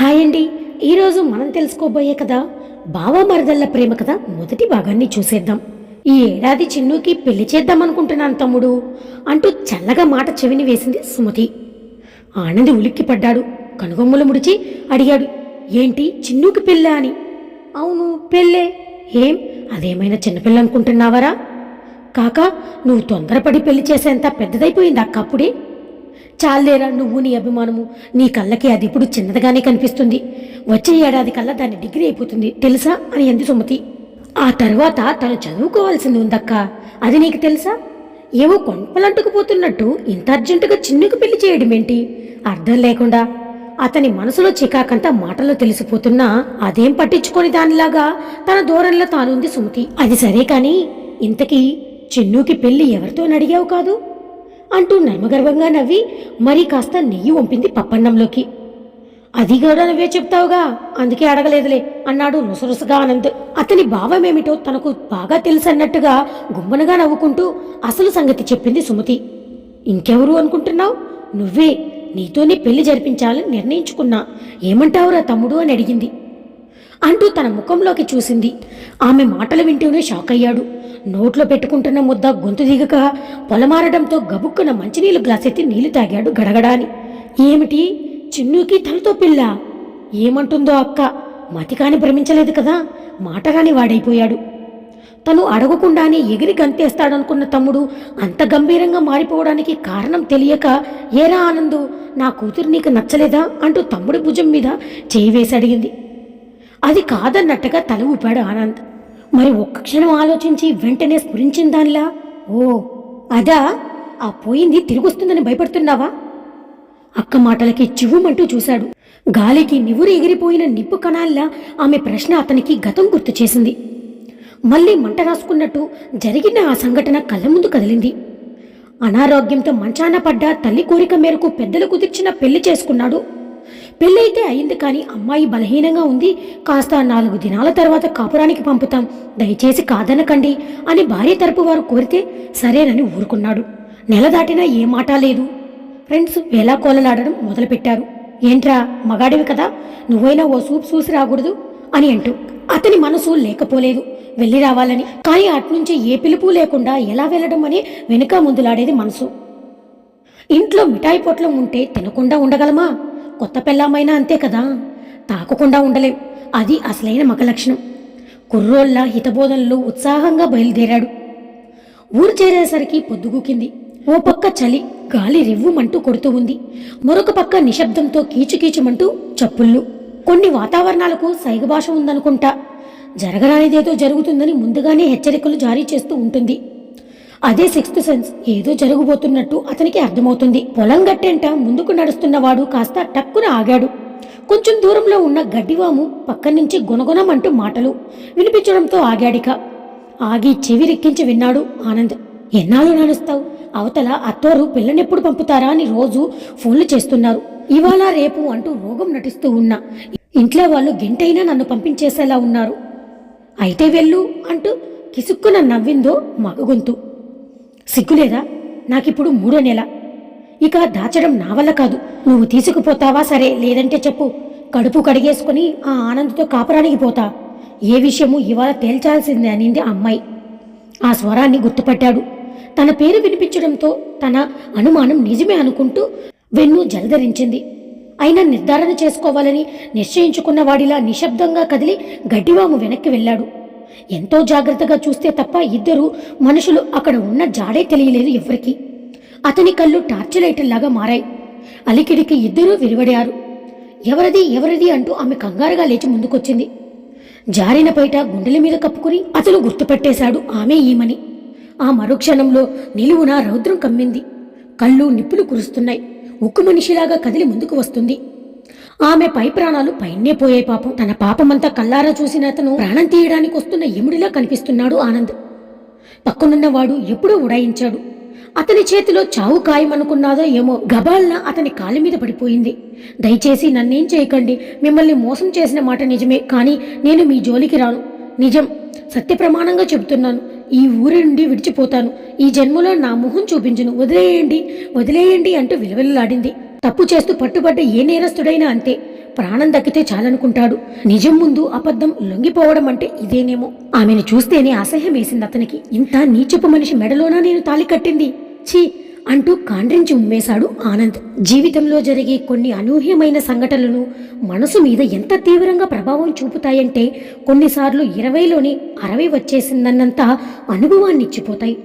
Hi అండి ఈరోజు మనం తెలుసుకోబోయే కదా బావా మరదళ్ళ ప్రేమ కథ మొదటి భాగాన్ని చూసేద్దాం. ఈ ఏడాది చిన్నుకి పెళ్ళి చేద్దాం అనుకుంటున్నాను తమ్ముడు అంటూ చల్లగా మాట చెవిని వేసింది సుమతి. ఆనంది ఉలిక్కి పడ్డాడు కనుగొమ్మలు ముడిచి అడిగాడు ఏంటి చిన్నుకి పెళ్ళా అని? అవును పెళ్ళే. ఏం? అదేమైనా చిన్నపిల్ల అనుకుంటున్నావరా? కాక నువ్వు తొందరపడి పెళ్ళి చేసేంత పెద్దదైపోయింది అక్క అప్పుడే? చాలేరా నువ్వు నీ అభిమానము? నీ కళ్ళకి అది ఇప్పుడు చిన్నదిగానే కనిపిస్తుంది. వచ్చే ఏడాది కల్లా దాని డిగ్రీ అయిపోతుంది. తెలుసా? అని అంది సుమతి. ఆ తర్వాత తను చదువుకోవాల్సింది ఉందక్క. అది నీకు తెలుసా? ఏవో కొంపలంటుకుపోతున్నట్టు ఇంత అర్జెంటుగా చిన్నుకు పెళ్ళి చేయడం ఏంటి అర్థం లేకుండా. అతని మనసులో చికాకంతా మాటలో తెలిసిపోతున్నా అదేం పట్టించుకొని దానిలాగా తన దూరంలో తానుంది సుమతి. అది సరే కాని ఇంతకీ చిన్నుకి పెళ్ళి ఎవరితో అడిగావు కాదు? అంటూ నర్మగర్వంగా నవ్వి మరీ కాస్త నెయ్యి వంపింది పప్పన్నంలోకి. అది కూడా నువ్వే చెప్తావుగా? అందుకే అడగలేదులే అన్నాడు రుసరుసగా ఆనంద్. అతని భావమేమిటో తనకు బాగా తెలుసన్నట్టుగా గుమ్మనగా నవ్వుకుంటూ అసలు సంగతి చెప్పింది సుమతి. ఇంకెవరు అనుకుంటున్నావు? నువ్వే. నీతోనే పెళ్ళి జరిపించాలని నిర్ణయించుకున్నా. ఏమంటావురా తమ్ముడు అని అడిగింది. అంటూ తన ముఖంలోకి చూసింది. ఆమె మాటలు వింటూనే షాక్ అయ్యాడు నోట్లో పెట్టుకుంటున్న ముద్ద గొంతు దిగక పొలమారడంతో గబుక్కున మంచినీళ్ళు గ్లాసెత్తి నీళ్ళు తాగాడు గడగడాని. ఏమిటి? చిన్నుకి తనతో పిల్ల. ఏమంటుందో అక్క. మతికాని భ్రమించలేదు కదా. మాటగాని వాడైపోయాడు. తను అడగకుండానే ఎగిరి గంతేస్తాడనుకున్న తమ్ముడు అంత గంభీరంగా మారిపోవడానికి కారణం తెలియక ఏరా ఆనందు నా కూతురు నీకు నచ్చలేదా? అంటూ తమ్ముడి భుజం మీద చేయి వేసి అడిగింది. అది కాదన్నట్టుగా తల ఊపాడు ఆనంద్. మరి ఒక్క క్షణం ఆలోచించి వెంటనే స్ఫురించిన దానిలా? ఓ అదా? ఆ పోయింది తిరిగొస్తుందని భయపడుతున్నావా? అక్క మాటలకి చివ్వుమంటూ చూశాడు. గాలికి నివురు ఎగిరిపోయిన నిప్పు కణాల్లా ఆమె ప్రశ్న అతనికి గతం గుర్తు చేసింది. మళ్ళీ మంట రాసుకున్నట్టు జరిగిన ఆ సంఘటన కళ్ళ ముందు కదిలింది. అనారోగ్యంతో మంచాన పడ్డ తల్లి కోరిక మేరకు పెద్దలు కుదిర్చిన పెళ్ళి చేసుకున్నాడు. పెళ్ళైతే అయింది కానీ అమ్మాయి బలహీనంగా ఉంది. కాస్త నాలుగు దినాల తర్వాత కాపురానికి పంపుతాం. దయచేసి కాదనకండి అని భార్య తరపు వారు కోరితే సరేనని ఊరుకున్నాడు. నెల దాటినా ఏ మాట లేదు. ఫ్రెండ్స్ వేలాకోలలాడడం మొదలుపెట్టారు. ఏంట్రా మగాడివి కదా నువ్వైనా ఓ సూప్ చూసి రాకూడదు అని అంటూ అతని మనసు లేకపోలేదు. వెళ్ళి రావాలని. కానీ అట్నుంచి ఏ పిలుపు లేకుండా ఎలా వెళ్ళడం అని వెనుక ముందులాడేది మనసు. ఇంట్లో మిఠాయి పొట్లం ఉంటే తినకుండా ఉండగలమా? కొత్త పెళ్ళామైనా అంతే కదా? తాకకుండా ఉండలేం. అది అసలైన మగ లక్షణం. కుర్రోళ్ళ హితబోధనలు ఉత్సాహంగా బయలుదేరాడు. ఊరు చేరేసరికి పొద్దుగూకింది. ఓ పక్క చలి గాలి రివ్వుమంటూ కొడుతూ ఉంది. మరొక పక్క నిశ్శబ్దంతో కీచుకీచుమంటూ చప్పుళ్ళు. కొన్ని వాతావరణాలకు సైగ భాష ఉందనుకుంటా. జరగరానిదేదో జరుగుతుందని ముందుగానే హెచ్చరికలు జారీ చేస్తూ ఉంటుంది. అదే సిక్స్త్ సెన్స్. ఏదో జరగబోతున్నట్టు అతనికి అర్థమవుతుంది. పొలం గట్టెంట ముందుకు నడుస్తున్నవాడు కాస్త టక్కున ఆగాడు. కొంచెం దూరంలో ఉన్న గడ్డివాము పక్కన నుంచి గుణగుణమంటూ మాటలు వినిపించడంతో ఆగాడిక. ఆగి చెవి రెక్కించి విన్నాడు ఆనంద్. ఎన్నాళ్ళు నడుస్తావు అవతల అత్తోరు పిల్లనెప్పుడు పంపుతారా అని రోజు ఫోన్లు చేస్తున్నారు. ఇవాళ రేపు అంటూ రోగం నటిస్తూ ఉన్నా. ఇంట్లో వాళ్ళు గంటైనా నన్ను పంపించేసేలా ఉన్నారు. అయితే వెళ్ళు అంటూ కిసుక్కున నవ్విందో మగగొంతు సిగ్గులేదా? నాకిప్పుడు మూడో నెల. ఇక దాచడం నా వల్ల కాదు. నువ్వు తీసుకుపోతావా సరే లేదంటే చెప్పు. కడుపు కడిగేసుకుని ఆ ఆనందంతో కాపురానికి పోతా. ఏ విషయము ఇవాళ తేల్చాల్సిందే అనింది ఆ అమ్మాయి. ఆ స్వరాన్ని గుర్తుపట్టాడు. తన పేరు వినిపించడంతో తన అనుమానం నిజమే అనుకుంటూ వెన్ను జలధరించింది. అయినా నిర్ధారణ చేసుకోవాలని నిశ్చయించుకున్న వాడిలా నిశ్శబ్దంగా కదిలి గడ్డివాము వెనక్కి వెళ్ళాడు. ఎంతో జాగ్రత్తగా చూస్తే తప్ప ఇద్దరు మనుషులు అక్కడ ఉన్న జాడే తెలియలేదు ఎవ్వరికి. అతని కళ్ళు టార్చ్ లైటర్లాగా మారాయి. అలికిడికి ఇద్దరూ విలువడారు. ఎవరిది ఎవరిది అంటూ ఆమె కంగారుగా లేచి ముందుకొచ్చింది. జారిన పైట గుండెల మీద కప్పుకుని అతను గుర్తుపట్టేశాడు ఆమె ఈమని. ఆ మరుక్షణంలో నిలువున రౌద్రం కమ్మింది. కళ్ళు నిప్పులు కురుస్తున్నాయి. ఉక్కు మనిషిలాగా కదిలి ముందుకు వస్తుంది. ఆమె పై ప్రాణాలు పైనే పోయే పాపం. తన పాపమంతా కల్లారా చూసిన అతను ప్రాణం తీయడానికి వస్తున్న ఎముడిలా కనిపిస్తున్నాడు ఆనంద్. పక్కనున్నవాడు ఎప్పుడూ ఉడాయించాడు. అతని చేతిలో చావు ఖాయమనుకున్నాదో ఏమో గబాల్న అతని కాళ్ళ మీద పడిపోయింది. దయచేసి నన్నేం చేయకండి. మిమ్మల్ని మోసం చేసిన మాట నిజమే కానీ నేను మీ జోలికి రాను. నిజం సత్యప్రమాణంగా చెబుతున్నాను. ఈ ఊరి నుండి విడిచిపోతాను. ఈ జన్మలో నా మొహం చూపించును. వదిలేయండి వదిలేయండి అంటూ విలువలాడింది తప్పు చేస్తూ పట్టుబడ్డ ఏ నేరస్తుడైనా అంతే. ప్రాణం దక్కితే చాలనుకుంటాడు. నిజం ముందు అబద్ధం లొంగిపోవడం అంటే ఇదేనేమో. ఆమెను చూస్తేనే అసహ్యం వేసింది అతనికి. ఇంత నీచపు మనిషి మెడలోనా నేను తాళి కట్టింది. ఛీ! అంటూ కాండ్రించి ఉమ్మేశాడు ఆనంద్. జీవితంలో జరిగే కొన్ని అనూహ్యమైన సంఘటనలు మనసు మీద ఎంత తీవ్రంగా ప్రభావం చూపుతాయంటే కొన్నిసార్లు ఇరవైలోని అరవై వచ్చేసిందన్నంత అనుభవాన్ని ఇచ్చిపోతాయి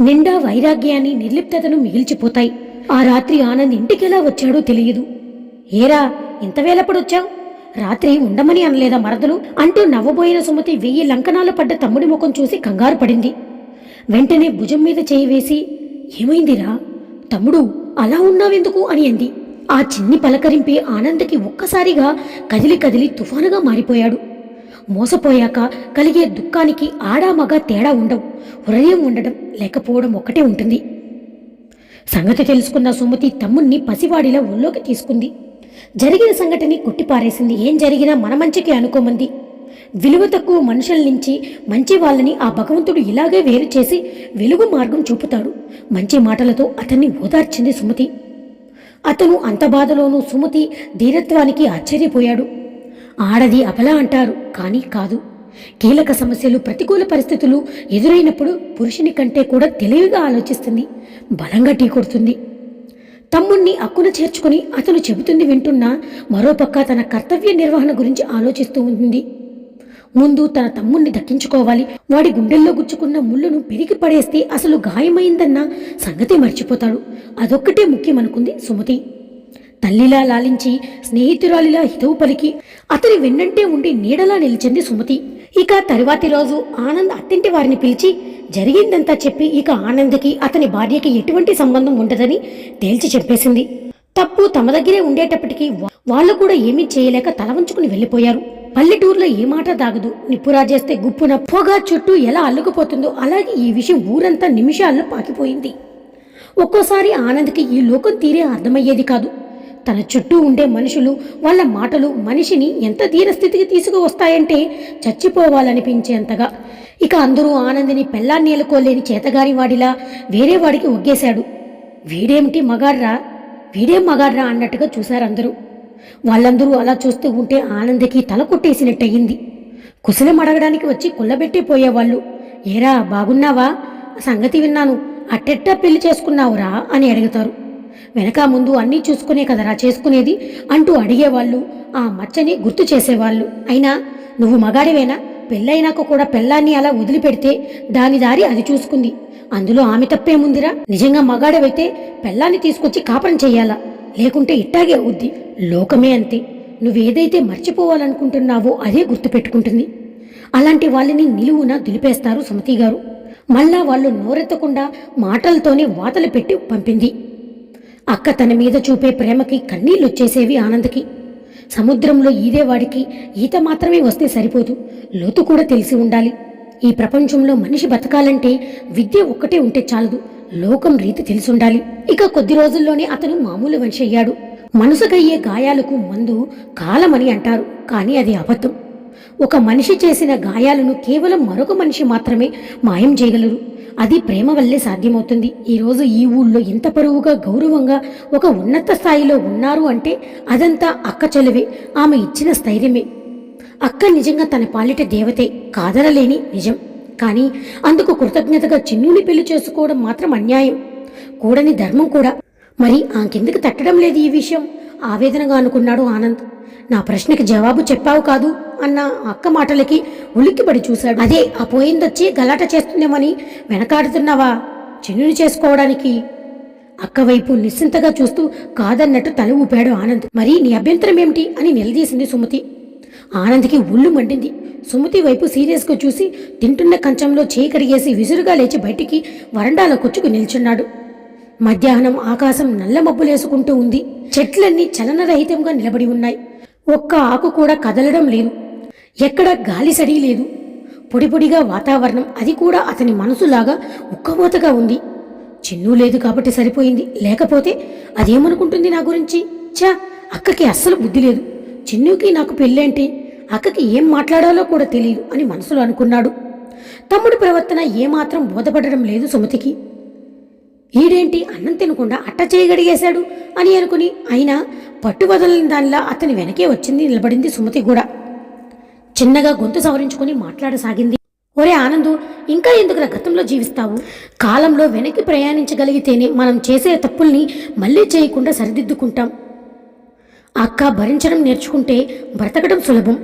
నిండా వైరాగ్యాన్ని నిర్లిప్తతను మిగిల్చిపోతాయి. ఆ రాత్రి ఆనంద్ ఇంటికెలా వచ్చాడో తెలియదు. ఏరా ఇంత వేలపడొచ్చావు రాత్రి ఉండమని అనలేదా మరదలు? అంటూ నవ్వబోయిన సుమతి వెయ్యి లంకనాలు పడ్డ తమ్ముడి ముఖం చూసి కంగారు పడింది. వెంటనే భుజం మీద చేయి వేసి ఏమైందిరా? తమ్ముడు అలా ఉన్నావెందుకు? అని అంది. ఆ చిన్ని పలకరింపి ఆనంద్కి ఒక్కసారిగా కదిలి కదిలి తుఫానుగా మారిపోయాడు. మోసపోయాక కలిగే దుఃఖానికి ఆడామగా తేడా ఉండవు. హృదయం ఉండడం లేకపోవడం ఒక్కటే ఉంటుంది. సంగతి తెలుసుకున్న సుమతి తమ్ముణ్ణి పసివాడిలా ఒళ్ళోకి తీసుకుంది. జరిగిన సంఘటని కొట్టిపారేసింది. ఏం జరిగినా మన మంచికి అనుకోమంది. విలువ తక్కువ మనుషుల నుంచి మంచి వాళ్ళని ఆ భగవంతుడు ఇలాగే వేరు చేసి వెలుగు మార్గం చూపుతాడు. మంచి మాటలతో అతన్ని ఓదార్చింది సుమతి. అతను అంత బాధలోనూ సుమతి ధీరత్వానికి ఆశ్చర్యపోయాడు. ఆడది అబల అంటారు కానీ కాదు. కీలక సమస్యలు ప్రతికూల పరిస్థితులు ఎదురైనప్పుడు పురుషుని కంటే కూడా తెలివిగా ఆలోచిస్తుంది. బలంగా టీ కొడుతుంది. తమ్ముణ్ణి అక్కున చేర్చుకుని అతను చెబుతుంది వింటున్నా మరోపక్క తన కర్తవ్య నిర్వహణ గురించి ఆలోచిస్తూ ఉంది ముందు తన తమ్ముణ్ణి దక్కించుకోవాలి. వాడి గుండెల్లో గుచ్చుకున్న ముళ్ళును పెరిగి పడేస్తే అసలు గాయమైందన్న సంగతి మర్చిపోతాడు. అదొక్కటే ముఖ్యమనుకుంది సుమతి. తల్లిలా లాలించి స్నేహితురాలిలా హితవు పలికి అతని వెన్నంటే ఉండి నీడలా నిలిచింది సుమతి. ఇక తరువాతి రోజు ఆనంద్ అత్తింటి వారిని పిలిచి జరిగిందంతా చెప్పి ఇక ఆనంద్కి అతని భార్యకి ఎటువంటి సంబంధం ఉండదని తేల్చి చెప్పేసింది. తప్పు తమ దగ్గరే ఉండేటప్పటికీ వాళ్ళు కూడా ఏమీ చేయలేక తల వంచుకుని వెళ్ళిపోయారు. పల్లెటూరులో ఏ మాట దాగదు. నిప్పురాజేస్తే గుప్పున పొగ చుట్టూ ఎలా అల్లుకుపోతుందో అలాగే ఈ విషయం ఊరంతా నిమిషాల్లో పాకిపోయింది. ఒక్కోసారి ఆనంద్కి ఈ లోకం తీరే అర్థమయ్యేది కాదు. తన చుట్టూ ఉండే మనుషులు వాళ్ళ మాటలు మనిషిని ఎంత దీనస్థితికి తీసుకువస్తాయంటే చచ్చిపోవాలనిపించేంతగా. ఇక అందరూ ఆనందిని పెళ్ళాన్ని ఏలుకోలేని చేతగాని వాడిలా వేరే వాడికి ఒగ్గేశాడు. వీడేమిటి మగాడ్రా? వీడేం మగాడ్రా అన్నట్టుగా చూశారందరూ వాళ్ళందరూ అలా చూస్తూ ఉంటే ఆనందకి తల కొట్టేసినట్టయింది. కుశలం అడగడానికి వచ్చి కుల్లబెట్టే పోయేవాళ్ళు. ఏరా బాగున్నావా? సంగతి విన్నాను. అట్టెట్టా పెళ్ళి చేసుకున్నావురా? అని అడుగుతారు. వెనక ముందు అన్నీ చూసుకునే కదరా చేసుకునేది అంటూ అడిగేవాళ్ళు ఆ మచ్చని గుర్తు చేసేవాళ్ళు. అయినా నువ్వు మగాడివేనా? పెళ్ళైనాక కూడా పెళ్ళాన్ని అలా వదిలిపెడితే దాని దారి అది చూసుకుంది. అందులో ఆమె తప్పేముందిరా? నిజంగా మగాడవైతే పెళ్ళాన్ని తీసుకొచ్చి కాపురం చెయ్యాలా? లేకుంటే ఇట్టాగే అవుద్ది. లోకమే అంతే. నువ్వేదైతే మర్చిపోవాలనుకుంటున్నావో అదే గుర్తుపెట్టుకుంటుంది. అలాంటి వాళ్ళని నిలువున దులిపేస్తారు సుమతి గారు మళ్ళా వాళ్ళు నోరెత్తకుండా మాటలతోనే వాతలు పెట్టి పంపింది. అక్క తన మీద చూపే ప్రేమకి కన్నీళ్ళు వచ్చేసేవి ఆనందకి. సముద్రంలో ఈదేవాడికి ఈత మాత్రమే వస్తే సరిపోదు లోతు కూడా తెలిసి ఉండాలి. ఈ ప్రపంచంలో మనిషి బతకాలంటే విద్య ఒక్కటే ఉంటే చాలదు లోకం రీతి తెలిసి ఉండాలి. ఇక కొద్ది రోజుల్లోనే అతను మామూలు మనిషి అయ్యాడు. మనసుకయ్యే గాయాలకు మందు కాలమని అంటారు కానీ అది అబద్ధం. ఒక మనిషి చేసిన గాయాలను కేవలం మరొక మనిషి మాత్రమే మాయం చేయగలరు. అది ప్రేమ వల్లే సాధ్యమవుతుంది. ఈరోజు ఈ ఊళ్ళో ఇంత పరువుగా గౌరవంగా ఒక ఉన్నత స్థాయిలో ఉన్నారు అంటే అదంతా అక్క చెలవే ఆమె ఇచ్చిన స్థైర్యమే. అక్క నిజంగా తన పాలిట దేవతే కాదనలేని నిజం. కానీ అందుకు కృతజ్ఞతగా చిన్నుని పెళ్ళి చేసుకోవడం మాత్రం అన్యాయం. కూడని ధర్మం కూడా. మరి ఆకెందుకు తట్టడం లేదు ఈ విషయం? ఆవేదనగా అనుకున్నాడు ఆనంద్. నా ప్రశ్నకి జవాబు చెప్పావు కాదు అన్న అక్క మాటలకి ఉలిక్కిపడి చూశాడు. అదే ఆ పోయిందొచ్చి గలాట చేస్తుందేమని వెనకాడుతున్నావా? చెన్నుని చేసుకోవడానికి. అక్క వైపు నిశ్చింతగా చూస్తూ కాదన్నట్టు తల ఊపాడు ఆనంద్. మరి నీ అభ్యంతరం ఏమిటి అని నిలదీసింది సుమతి. ఆనంద్కి ఒళ్ళు మండింది. సుమతి వైపు సీరియస్గా చూసి తింటున్న కంచంలో చేయి కడిగేసి విసురుగా లేచి బయటికి వరండాలో కొచ్చుకు నిల్చున్నాడు. మధ్యాహ్నం ఆకాశం నల్ల మబ్బులేసుకుంటూ ఉంది. చెట్లన్నీ చలనరహితంగా నిలబడి ఉన్నాయి. ఒక్క ఆకు కూడా కదలడం లేదు. ఎక్కడ గాలి సడి లేదు. పొడిపొడిగా వాతావరణం అది కూడా అతని మనసులాగా ఉక్కబోతగా ఉంది. చిన్ను లేదు కాబట్టి సరిపోయింది. లేకపోతే అదేమనుకుంటుంది నా గురించి? చా అక్కకి అస్సలు బుద్ధి లేదు. చిన్నుకి నాకు పెళ్ళేంటి? అక్కకి ఏం మాట్లాడాలో కూడా తెలియదు అని మనసులో అనుకున్నాడు. తమ్ముడి ప్రవర్తన ఏమాత్రం బోధపడడం లేదు సుమతికి. ఈడేంటి అన్నం తినకుండా అట్ట చేయగడిగేశాడు అని అనుకుని అయినా పట్టు వదలని దానిలా అతని వెనకే వచ్చింది నిలబడింది సుమతి కూడా. చిన్నగా గొంతు సవరించుకొని మాట్లాడసాగింది. ఒరే ఆనందు ఇంకా ఎందుకు గతంలో జీవిస్తావు? కాలంలో వెనక్కి ప్రయాణించగలిగితేనే మనం చేసే తప్పుల్ని మళ్ళీ చేయకుండా సరిదిద్దుకుంటాం. అక్క భరించడం నేర్చుకుంటే బ్రతకడం సులభం.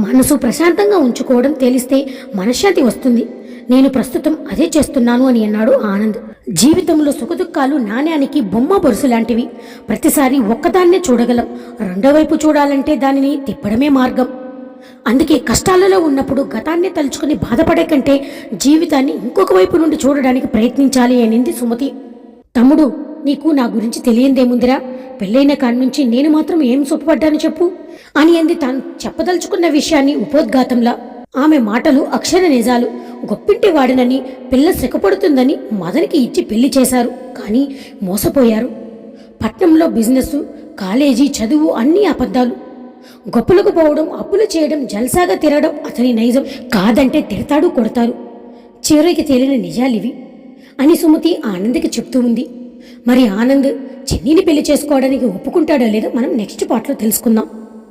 మనసు ప్రశాంతంగా ఉంచుకోవడం తేలిస్తే మనశ్శాంతి వస్తుంది. నేను ప్రస్తుతం అదే చేస్తున్నాను అని అన్నాడు ఆనంద్. జీవితంలో సుఖదుఖాలు నాణ్యానికి బొమ్మ బొరుసు లాంటివి. ప్రతిసారి ఒక్కదాన్నే చూడగలం. రెండో వైపు చూడాలంటే దానిని తిప్పడమే మార్గం. అందుకే కష్టాలలో ఉన్నప్పుడు గతాన్ని తలుచుకుని బాధపడే కంటే జీవితాన్ని ఇంకొక వైపు నుండి చూడడానికి ప్రయత్నించాలి అనింది సుమతి. తమ్ముడు నీకు నా గురించి తెలియందేముందిరా పెళ్ళైన కాడి నుంచి నేను మాత్రం ఏం సుఖపడ్డాను చెప్పు? అని అంది తాను చెప్పదలుచుకున్న విషయాన్ని ఉపోద్ఘాతంలా. ఆమె మాటలు అక్షర నిజాలు. గొప్పింటి వాడినని పిల్ల సిక్కపడుతుందని మదనికి ఇచ్చి పెళ్ళి చేశారు. కానీ మోసపోయారు. పట్నంలో బిజినెస్ కాలేజీ చదువు అన్నీ అబద్ధాలు. గొప్పలకు పోవడం అప్పులు చేయడం జల్సాగా తిరగడం అతని నైజం కాదంటే తిడతాడు కొడతారు. చివరికి తేలిన నిజాలివి అని సుమతి ఆనంద్కి చెప్తూ ఉంది. మరి ఆనంద్ చెన్నీని పెళ్ళి చేసుకోవడానికి ఒప్పుకుంటాడో లేదో మనం నెక్స్ట్ పార్ట్లో తెలుసుకుందాం.